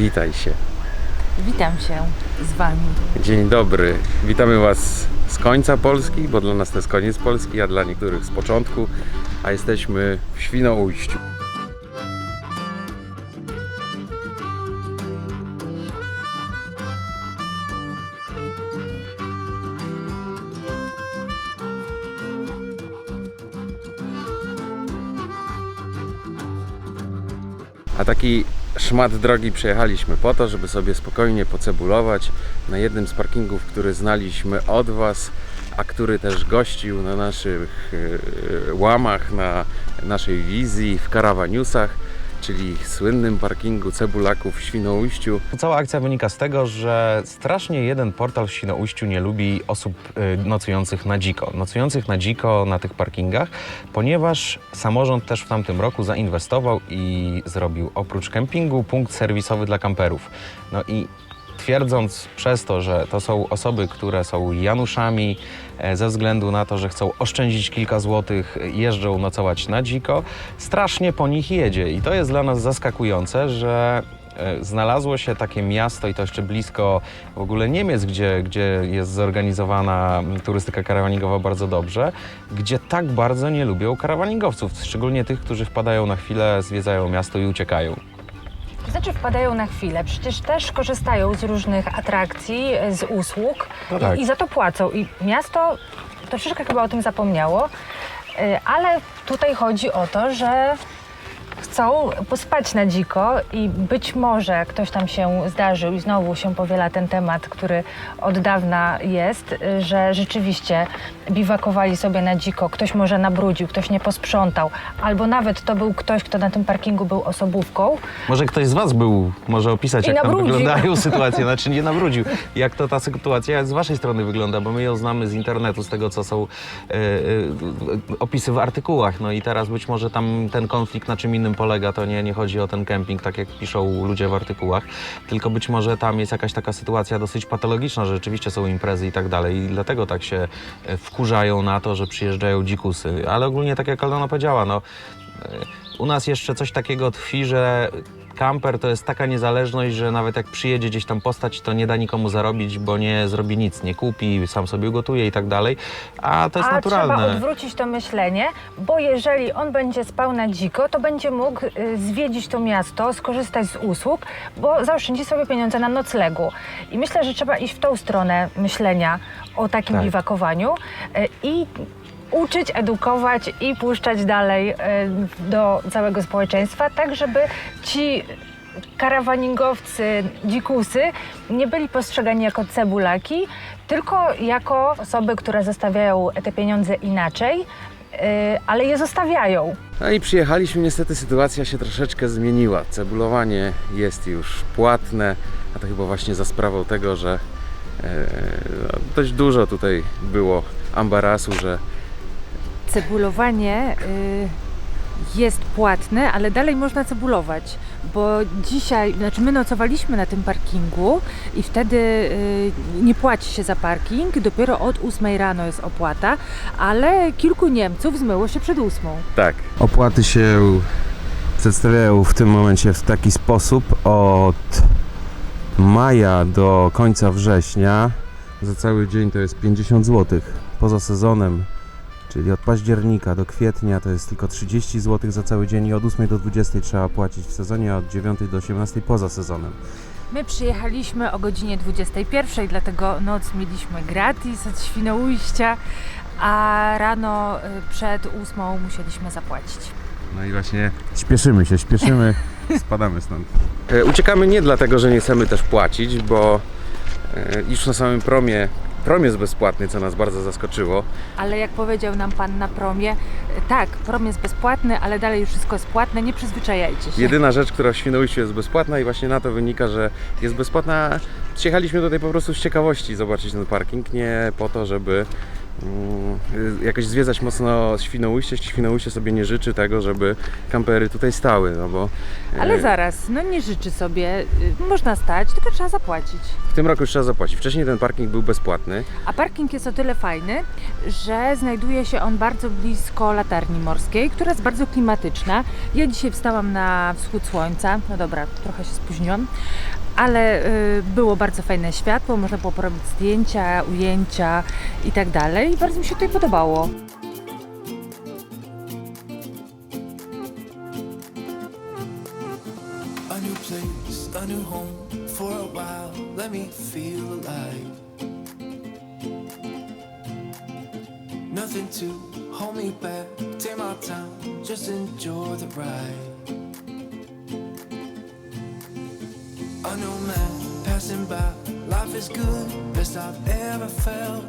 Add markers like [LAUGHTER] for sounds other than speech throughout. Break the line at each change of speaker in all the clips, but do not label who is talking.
Witaj się.
Witam się z Wami.
Dzień dobry. Witamy Was z końca Polski, bo dla nas to jest koniec Polski, a dla niektórych z początku, a jesteśmy w Świnoujściu. A taki szmat drogi przejechaliśmy po to, żeby sobie spokojnie pocebulować na jednym z parkingów, który znaliśmy od Was, a który też gościł na naszych e, łamach, na naszej wizji w Karawaniusach, czyli słynnym parkingu cebulaków w Świnoujściu.
Cała akcja wynika z tego, że strasznie jeden portal w Świnoujściu nie lubi osób y, nocujących na dziko. Nocujących na dziko na tych parkingach, ponieważ samorząd też w tamtym roku zainwestował i zrobił oprócz kempingu punkt serwisowy dla kamperów. No i twierdząc przez to, że to są osoby, które są Januszami, ze względu na to, że chcą oszczędzić kilka złotych, jeżdżą nocować na dziko, strasznie po nich jedzie. I to jest dla nas zaskakujące, że e, znalazło się takie miasto i to jeszcze blisko w ogóle Niemiec, gdzie, gdzie jest zorganizowana mm, turystyka karawaningowa bardzo dobrze, gdzie tak bardzo nie lubią karawaningowców, szczególnie tych, którzy wpadają na chwilę, zwiedzają miasto i uciekają.
Znaczy wpadają na chwilę, przecież też korzystają z różnych atrakcji, z usług
No tak.
i, i za to płacą. I miasto troszeczkę chyba o tym zapomniało, y, ale tutaj chodzi o to, że chcą pospać na dziko i być może ktoś tam się zdarzył i znowu się powiela ten temat, który od dawna jest, że rzeczywiście biwakowali sobie na dziko, ktoś może nabrudził, ktoś nie posprzątał, albo nawet to był ktoś, kto na tym parkingu był osobówką,
Może ktoś z Was był, może opisać,
I
jak tam
nabrudził.
wyglądają [LAUGHS] sytuacje, znaczy nie nawrócił. Jak to ta sytuacja z Waszej strony wygląda, bo my ją znamy z internetu, z tego, co są e, e, opisy w artykułach. No i teraz być może tam ten konflikt na czym innym polega, to nie, nie chodzi o ten kemping, tak jak piszą ludzie w artykułach, tylko być może tam jest jakaś taka sytuacja dosyć patologiczna, że rzeczywiście są imprezy i tak dalej i dlatego tak się e, wkurzają na to, że przyjeżdżają dzikusy. Ale ogólnie, tak jak Aldona powiedziała, no e, u nas jeszcze coś takiego tkwi, że kamper to jest taka niezależność, że nawet jak przyjedzie gdzieś tam postać, to nie da nikomu zarobić, bo nie zrobi nic, nie kupi, sam sobie ugotuje i tak dalej. A to jest
A
naturalne.
trzeba odwrócić to myślenie, bo jeżeli on będzie spał na dziko, to będzie mógł y, zwiedzić to miasto, skorzystać z usług, bo zaoszczędzi sobie pieniądze na noclegu. I myślę, że trzeba iść w tą stronę myślenia o takim
Tak.
biwakowaniu y, i uczyć, edukować i puszczać dalej y, do całego społeczeństwa, tak żeby ci karawaningowcy, dzikusy nie byli postrzegani jako cebulaki, tylko jako osoby, które zostawiają te pieniądze inaczej, yy, ale je zostawiają.
No i przyjechaliśmy, niestety sytuacja się troszeczkę zmieniła. Cebulowanie jest już płatne, a to chyba właśnie za sprawą tego, że e, no, dość dużo tutaj było ambarasu, że
cebulowanie y, jest płatne, ale dalej można cebulować, bo dzisiaj, znaczy my nocowaliśmy na tym parkingu i wtedy y, nie płaci się za parking, dopiero od 8 rano jest opłata, ale kilku Niemców zmyło się przed 8.
Tak. Opłaty się przedstawiają w tym momencie w taki sposób od maja do końca września. Za cały dzień to jest 50 zł. Poza sezonem, czyli od października do kwietnia to jest tylko 30 zł za cały dzień i od 8 do 20 trzeba płacić w sezonie, a od 9 do 18 poza sezonem.
My przyjechaliśmy o godzinie 21, dlatego noc mieliśmy gratis od Świnoujścia, a rano y, przed 8 musieliśmy zapłacić.
No i właśnie śpieszymy się, śpieszymy, [LAUGHS] spadamy stąd. E, Uciekamy nie dlatego, że nie chcemy też płacić, bo e, już na samym promie, prom jest bezpłatny, co nas bardzo zaskoczyło.
Ale jak powiedział nam pan na promie, y, tak, prom jest bezpłatny, ale dalej już wszystko jest płatne, nie przyzwyczajajcie się.
Jedyna rzecz, która w Świnoujściu jest bezpłatna i właśnie na to wynika, że jest bezpłatna. Przyjechaliśmy tutaj po prostu z ciekawości zobaczyć ten parking, nie po to, żeby
mm, y, jakoś zwiedzać mocno Świnoujście. Świnoujście sobie nie życzy tego, żeby kampery tutaj stały, no bo
Ale
e,
zaraz, no nie życzy sobie, y, można stać, tylko trzeba zapłacić.
w tym roku już trzeba zapłacić. Wcześniej ten parking był bezpłatny.
A parking jest o tyle fajny, że znajduje się on bardzo blisko latarni morskiej, która jest bardzo klimatyczna. Ja dzisiaj wstałam na wschód słońca, no dobra, trochę się spóźniłam, ale y, było bardzo fajne światło, można było porobić zdjęcia, ujęcia i tak dalej. I bardzo mi się tutaj podobało.
Best I've ever felt.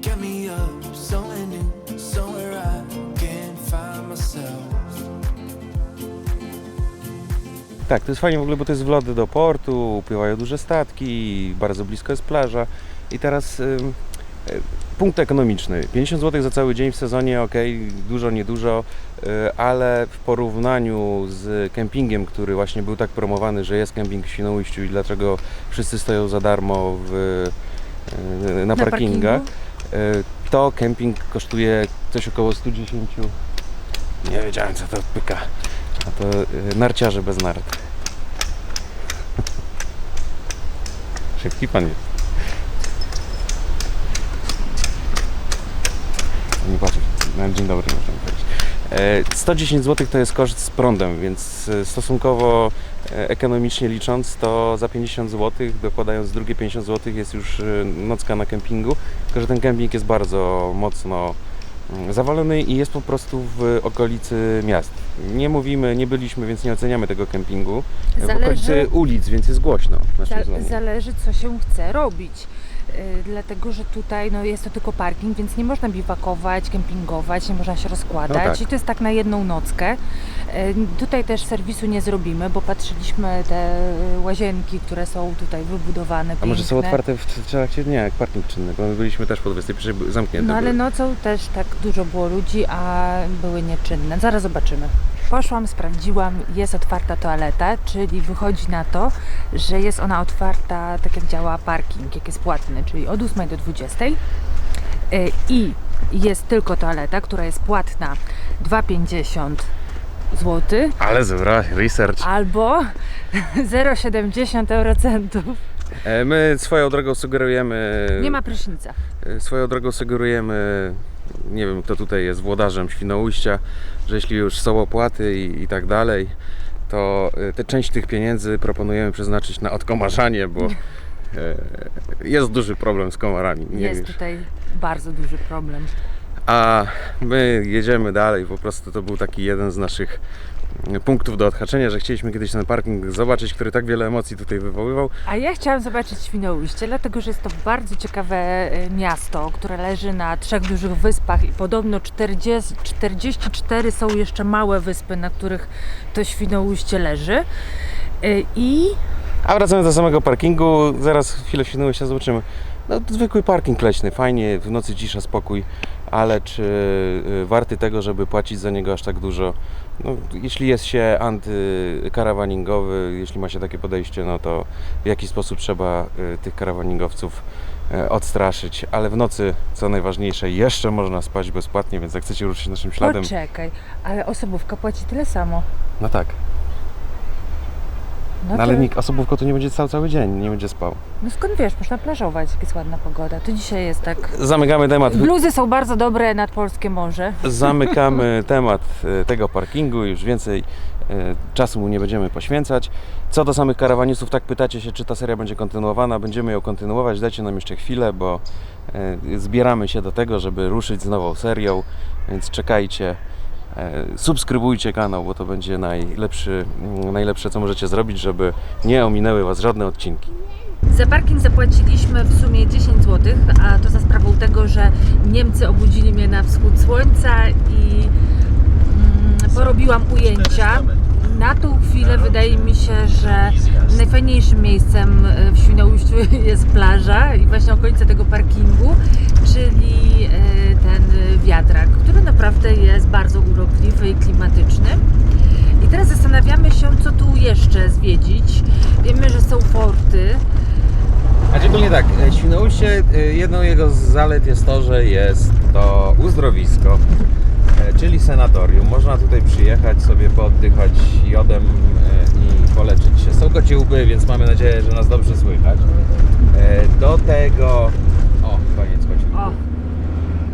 Get me up, somewhere new, somewhere I can find myself.
Tak, to jest fajnie w ogóle, bo to jest wlot do portu, pływają duże statki, bardzo blisko jest plaża. I teraz punkt ekonomiczny. 50 zł za cały dzień w sezonie, ok, dużo, niedużo, y, ale w porównaniu z kempingiem, który właśnie był tak promowany, że jest kemping w Świnoujściu i dlaczego wszyscy stoją za darmo w, y, na, parkingach, y, to kemping kosztuje coś około 110. Nie wiedziałem co to pyka. A to narciarze bez nart. Szybki pan jest. Nie. Na dzień dobry można powiedzieć. E, 110 zł to jest koszt z prądem, więc e, stosunkowo e, ekonomicznie licząc, to za 50 zł, dokładając drugie 50 zł jest już e, nocka na kempingu. Tylko, że ten kemping jest bardzo mocno mm, zawalony i jest po prostu w okolicy miast. Nie mówimy, nie byliśmy, więc nie oceniamy tego kempingu. W
Zależy-
okolicy ulic, więc jest głośno.
Zależy, co się chce robić. Yy, Dlatego, że tutaj no, jest to tylko parking, więc nie można biwakować, kempingować, nie można się rozkładać.
No tak.
I to jest tak na jedną nockę. Yy, Tutaj też serwisu nie zrobimy, bo patrzyliśmy te łazienki, które są tutaj wybudowane.
A może są
piękne.
otwarte w trakcie dnia, jak parking czynny, bo my byliśmy też po 21, były zamknięte.
No ale
były.
nocą też tak dużo było ludzi, a były nieczynne. Zaraz zobaczymy. Poszłam, sprawdziłam, jest otwarta toaleta, czyli wychodzi na to, że jest ona otwarta tak jak działa parking, jak jest płatny, czyli od 8 do 20. Y, I jest tylko toaleta, która jest płatna 2,50 zł
Ale zebra, research.
albo [LAUGHS] 0,70 eurocentów.
E, My swoją drogą sugerujemy.
Nie ma prysznica.
e, Swoją drogą sugerujemy. Nie wiem, kto tutaj jest włodarzem Świnoujścia, że jeśli już są opłaty i, i tak dalej, to e, tę część tych pieniędzy proponujemy przeznaczyć na odkomarzanie, bo e, jest duży problem z komarami.
Jest
wiesz.
tutaj bardzo duży problem.
A my jedziemy dalej. Po prostu to był taki jeden z naszych punktów do odhaczenia, że chcieliśmy kiedyś ten parking zobaczyć, który tak wiele emocji tutaj wywoływał.
A ja chciałam zobaczyć Świnoujście, dlatego że jest to bardzo ciekawe e, miasto, które leży na trzech dużych wyspach i podobno 40, 44 są jeszcze małe wyspy, na których to Świnoujście leży. E, I
A wracając do samego parkingu, zaraz chwilę się zobaczymy. No, zwykły parking leśny, fajnie, w nocy cisza, spokój, ale czy y, warty tego, żeby płacić za niego aż tak dużo? No, jeśli jest się antykarawaningowy, jeśli ma się takie podejście, no to w jaki sposób trzeba y, tych karawaningowców y, odstraszyć, ale w nocy, co najważniejsze, jeszcze można spać bezpłatnie, więc jak chcecie ruszyć naszym śladem,
poczekaj, ale osobówka płaci tyle samo.
no tak.
No,
No, ale
to-
nikt osobówko tu nie będzie stał cały dzień, nie będzie spał.
no skąd wiesz, można plażować, jak jest ładna pogoda. To dzisiaj jest tak...
Zamykamy temat.
Bluzy są bardzo dobre nad polskie morze.
Zamykamy [LAUGHS] temat e, tego parkingu, już więcej e, czasu mu nie będziemy poświęcać. Co do samych karawanistów, tak pytacie się, czy ta seria będzie kontynuowana. Będziemy ją kontynuować, dajcie nam jeszcze chwilę, bo e, zbieramy się do tego, żeby ruszyć z nową serią, więc czekajcie. E, Subskrybujcie kanał, bo to będzie najlepszy, mm, najlepsze, co możecie zrobić, żeby nie ominęły Was żadne odcinki.
Za parking zapłaciliśmy w sumie 10 zł, a to za sprawą tego, że Niemcy obudzili mnie na wschód słońca i mm, porobiłam ujęcia. Na tą chwilę wydaje mi się, że najfajniejszym miejscem e, w Świnoujściu [LAUGHS] jest plaża i właśnie okolice tego parkingu, czyli e, ten wiatrak, który naprawdę jest bardzo urokliwy i klimatyczny. I teraz zastanawiamy się, co tu jeszcze zwiedzić. Wiemy, że są forty.
A szczególnie tak, e, Świnoujście, jedną jego z zalet jest to, że jest to uzdrowisko, czyli sanatorium. Można tutaj przyjechać, sobie pooddychać jodem e, i poleczyć się. Są kocie łby, więc mamy nadzieję, że nas dobrze słychać. E, Do tego... O, koniec koci
O,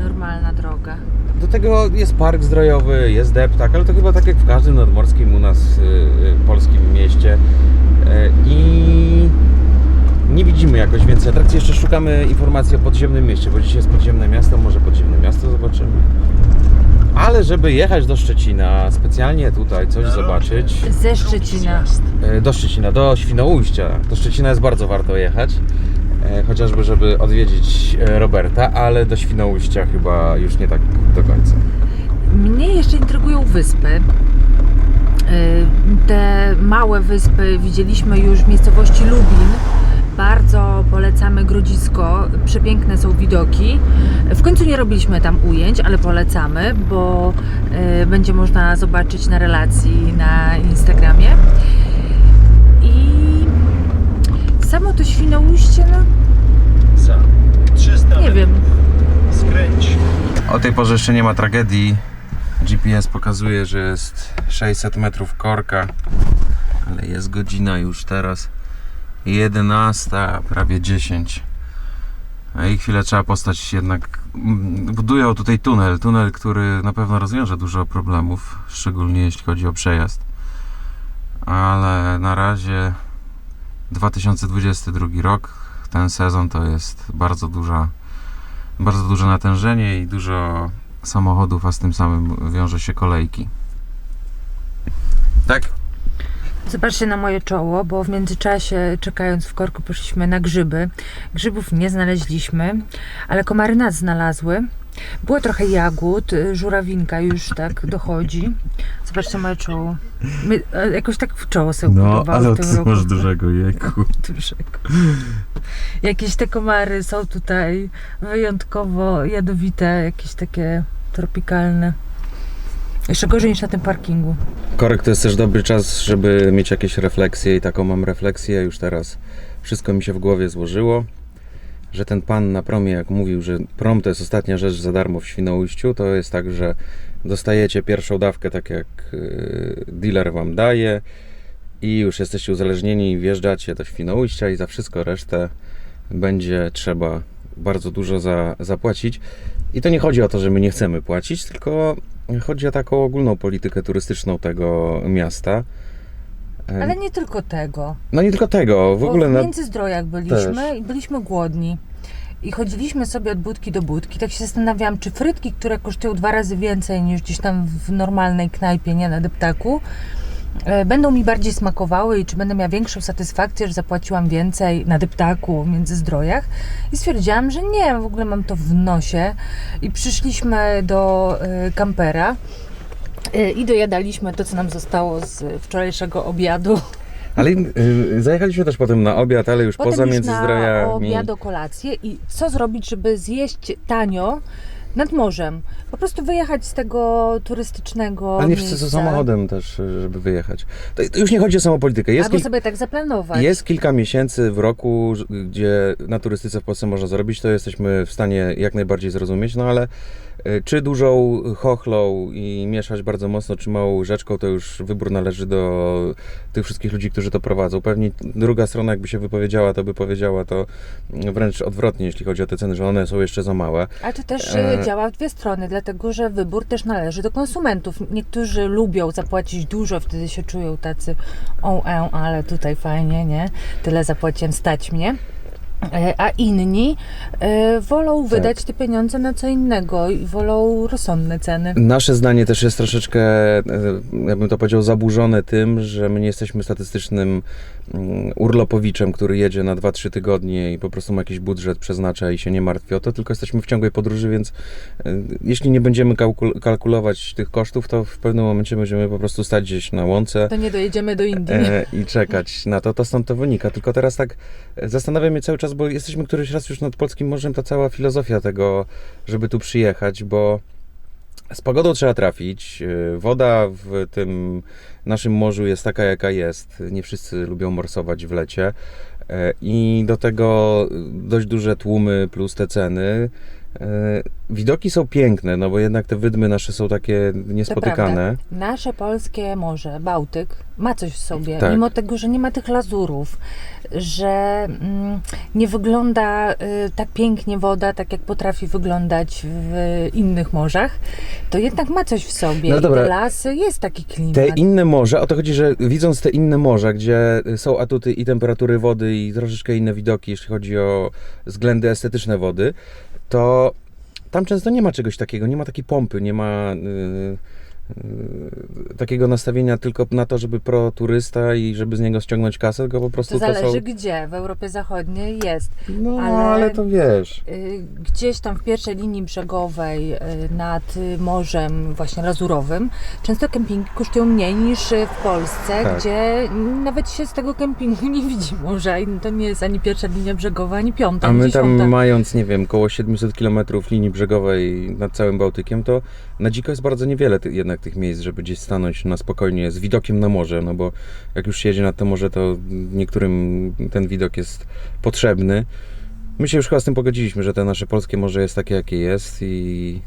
normalna droga.
Do tego jest park zdrojowy, jest deptak, ale to chyba tak jak w każdym nadmorskim u nas y, y, polskim mieście. I nie widzimy jakoś więcej atrakcji. Jeszcze szukamy informacji o podziemnym mieście, bo dzisiaj jest podziemne miasto, może podziemne miasto zobaczymy. Ale żeby jechać do Szczecina, specjalnie tutaj coś zobaczyć,
Ze Szczecina.
E, do Szczecina, do Świnoujścia. Do Szczecina jest bardzo warto jechać, e, chociażby żeby odwiedzić e, Roberta, ale do Świnoujścia chyba już nie tak do końca.
Mnie jeszcze intrygują wyspy. Y, Te małe wyspy widzieliśmy już w miejscowości Lublin. Bardzo polecamy Grodzisko. Przepiękne są widoki. W końcu nie robiliśmy tam ujęć, ale polecamy, bo y, będzie można zobaczyć na relacji na Instagramie. I samo to Świnoujście, no
Za 300
nie wiem.
Skręć.
O tej porze jeszcze nie ma tragedii. GPS pokazuje, że jest 600 metrów korka, ale jest godzina już teraz 11, prawie 10. A i chwilę trzeba postać jednak. mm, Budują tutaj tunel, tunel, który na pewno rozwiąże dużo problemów, szczególnie jeśli chodzi o przejazd. Ale na razie 2022 rok, ten sezon to jest bardzo duża bardzo duże natężenie i dużo samochodów, a z tym samym wiąże się kolejki. Tak?
Zobaczcie na moje czoło, bo w międzyczasie, czekając w korku, poszliśmy na grzyby. Grzybów nie znaleźliśmy, ale komary nas znalazły. Było trochę jagód, żurawinka już tak dochodzi. Zobaczcie moje czoło. My, e, jakoś tak w czoło sobie
No,
ubudowały w tym roku.
dużego jejku. [LAUGHS]
Dużego. Jakieś te komary są tutaj wyjątkowo jadowite, jakieś takie tropikalne. Jeszcze gorzej niż na tym parkingu.
Korek to jest też dobry czas, żeby mieć jakieś refleksje i taką mam refleksję już teraz. Wszystko mi się w głowie złożyło, że ten pan na promie, jak mówił, że prom to jest ostatnia rzecz za darmo w Świnoujściu, to jest tak, że dostajecie pierwszą dawkę tak jak yy, dealer wam daje i już jesteście uzależnieni, wjeżdżacie do Świnoujścia i za wszystko resztę będzie trzeba bardzo dużo za, zapłacić. I to nie chodzi o to, że my nie chcemy płacić, tylko chodzi o taką ogólną politykę turystyczną tego miasta. E,
Ale nie tylko tego.
No nie tylko tego, w
Bo
ogóle
w Międzyzdrojach byliśmy
też.
i byliśmy głodni. I chodziliśmy sobie od budki do budki. Tak się zastanawiałam, czy frytki, które kosztują dwa razy więcej niż gdzieś tam w normalnej knajpie, nie na deptaku, będą mi bardziej smakowały i czy będę miała większą satysfakcję, że zapłaciłam więcej na deptaku w Międzyzdrojach. I stwierdziłam, że nie, w ogóle mam to w nosie. I przyszliśmy do e, kampera e, i dojadaliśmy to, co nam zostało z wczorajszego obiadu.
ale y, zajechaliśmy też potem na obiad, ale już
Potem
poza
już na
Międzyzdrojami.
obiad, o kolację i co zrobić, żeby zjeść tanio nad morzem? Po prostu wyjechać z tego turystycznego
Ale nie
miejsca.
wszyscy samochodem też, żeby wyjechać. To, to już nie chodzi o samą politykę. Jest,
Albo
kil,
sobie tak zaplanować.
jest kilka miesięcy w roku, gdzie na turystyce w Polsce można zarobić, to jesteśmy w stanie jak najbardziej zrozumieć, no ale czy dużą chochlą i mieszać bardzo mocno, czy małą rzeczką, to już wybór należy do tych wszystkich ludzi, którzy to prowadzą. Pewnie druga strona jakby się wypowiedziała, to by powiedziała to wręcz odwrotnie, jeśli chodzi o te ceny, że one są jeszcze za małe.
Ale to też
E.
e... działa w dwie strony, dlatego że wybór też należy do konsumentów. Niektórzy lubią zapłacić dużo, wtedy się czują tacy o, e, ale tutaj fajnie, nie? Tyle zapłaciłem, stać mnie. E, A inni e, wolą
Tak.
wydać te pieniądze na co innego i wolą rozsądne ceny.
Nasze zdanie też jest troszeczkę, e, ja bym to powiedział, zaburzone tym, że my nie jesteśmy statystycznym urlopowiczem, który jedzie na 2-3 tygodnie i po prostu ma jakiś budżet, przeznacza i się nie martwi o to, tylko jesteśmy w ciągłej podróży, więc y, jeśli nie będziemy kalkul- kalkulować tych kosztów, to w pewnym momencie będziemy po prostu stać gdzieś na łące
To nie dojedziemy do Indii.
e, i czekać na to, to stąd to wynika. Tylko teraz tak e, zastanawiam się cały czas, bo jesteśmy któryś raz już nad Polskim Morzem, ta cała filozofia tego, żeby tu przyjechać, bo z pogodą trzeba trafić. e, Woda w tym naszym morzu jest taka, jaka jest. Nie wszyscy lubią morsować w lecie. E, I do tego dość duże tłumy plus te ceny. E, Widoki są piękne, no bo jednak te wydmy nasze są takie niespotykane.
Nasze polskie morze, Bałtyk, ma coś w sobie,
Tak.
mimo tego, że nie ma tych lazurów, że mm, nie wygląda y, tak pięknie woda, tak jak potrafi wyglądać w innych morzach, to jednak ma coś w sobie.
No
I
dobra.
te lasy, jest taki klimat.
Te inne morza, o to chodzi, że widząc te inne morza, gdzie są atuty i temperatury wody i troszeczkę inne widoki, jeśli chodzi o względy estetyczne wody, to tam często nie ma czegoś takiego, nie ma takiej pompy, nie ma yy, takiego nastawienia tylko na to, żeby pro turysta i żeby z niego ściągnąć kasę, tylko po prostu
to
to,
zależy
są...
gdzie, w Europie Zachodniej jest.
No, ale...
ale-
to wiesz...
Y, Gdzieś tam w pierwszej linii brzegowej y, nad y, morzem właśnie lazurowym często kempingi kosztują mniej niż y, w Polsce,
Tak.
gdzie nawet się z tego kempingu nie widzi morza i to nie jest ani pierwsza linia brzegowa, ani piąta,
A my tam
dziesiąta.
mając, nie wiem, koło 700 km linii brzegowej nad całym Bałtykiem, to na dziko jest bardzo niewiele ty, jednak tych miejsc, żeby gdzieś stanąć na spokojnie z widokiem na morze, no bo jak już się jedzie nad to morze, to niektórym ten widok jest potrzebny. My się już chyba z tym pogodziliśmy, że te nasze polskie morze jest takie, jakie jest i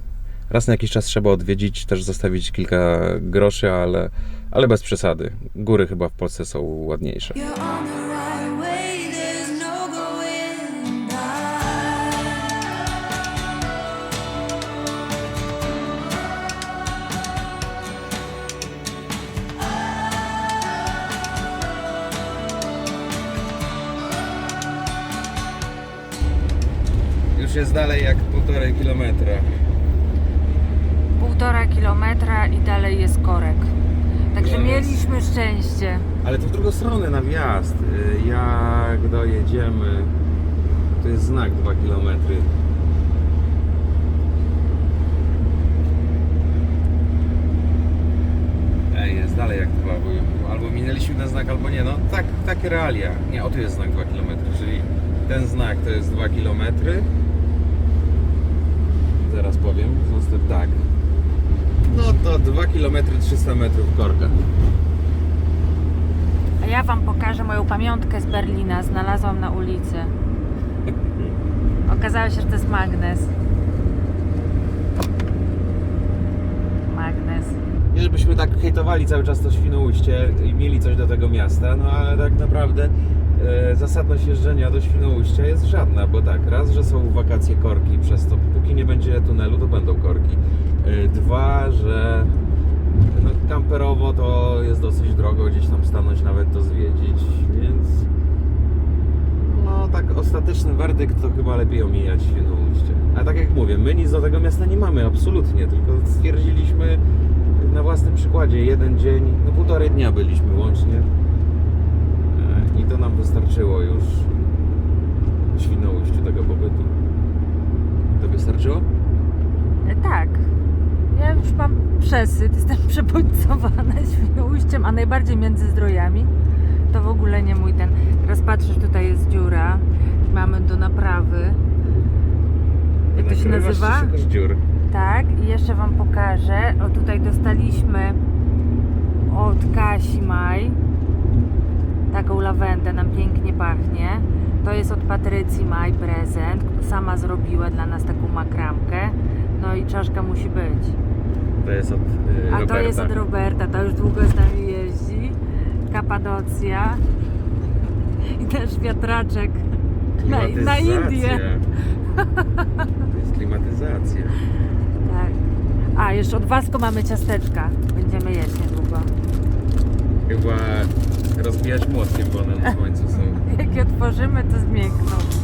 raz na jakiś czas trzeba odwiedzić, też zostawić kilka groszy, ale, ale bez przesady. Góry chyba w Polsce są ładniejsze. Dalej jak półtorej kilometra.
Półtora kilometra i dalej jest korek. Także
jest.
mieliśmy szczęście.
Ale to w drugą stronę na wjazd. Y, Jak dojedziemy, to jest znak 2 km. Ej, jest dalej jak 2, bo albo minęliśmy ten znak, albo nie. No tak, takie realia. Nie, o tu jest znak 2 km, czyli ten znak to jest 2 km. Zaraz powiem, zostaw tak. No to 2 km 300 metrów korka.
A ja Wam pokażę moją pamiątkę z Berlina. Znalazłam na ulicy. Okazało się, że to jest magnes. Magnes.
Nie żebyśmy tak hejtowali cały czas to Świnoujście i mieli coś do tego miasta, no ale tak naprawdę e, zasadność jeżdżenia do Świnoujścia jest żadna, bo tak, raz, że są wakacje korki, przez to póki nie będzie tunelu, to będą korki. E, dwa, że no, kamperowo to jest dosyć drogo gdzieś tam stanąć, nawet to zwiedzić, więc no tak ostateczny werdykt to chyba lepiej omijać Świnoujście. A tak jak mówię, my nic do tego miasta nie mamy, absolutnie, tylko stwierdziliśmy na własnym przykładzie, jeden dzień, no półtorej dnia byliśmy łącznie E, i to nam wystarczyło już w Świnoujściu tego pobytu. Wystarczyło?
E, Tak. Ja już mam przesyt, jestem [LAUGHS] przebodźcowana Świnoujściem, a najbardziej Międzyzdrojami. To w ogóle nie mój ten. Teraz patrzysz, tutaj jest dziura. Mamy do naprawy. Jak to się
Nakrywasz
nazywa?
się dziur.
Tak, i jeszcze Wam pokażę. O, tutaj dostaliśmy od Kasi Maj lawendę, nam pięknie pachnie. To jest od Patrycji Maj prezent. Sama zrobiła dla nas taką makramkę. No i czaszka musi być.
To jest od yy,
A to jest od Roberta, to już długo z nami jeździ. Kapadocja. I też wiatraczek na, na Indię.
To jest klimatyzacja.
Tak. A, jeszcze od Wasco mamy ciasteczka. Będziemy jeść niedługo.
Chyba rozbijać młotkiem, bo one na słońcu są. [LAUGHS]
Jak je otworzymy, to zmiękną.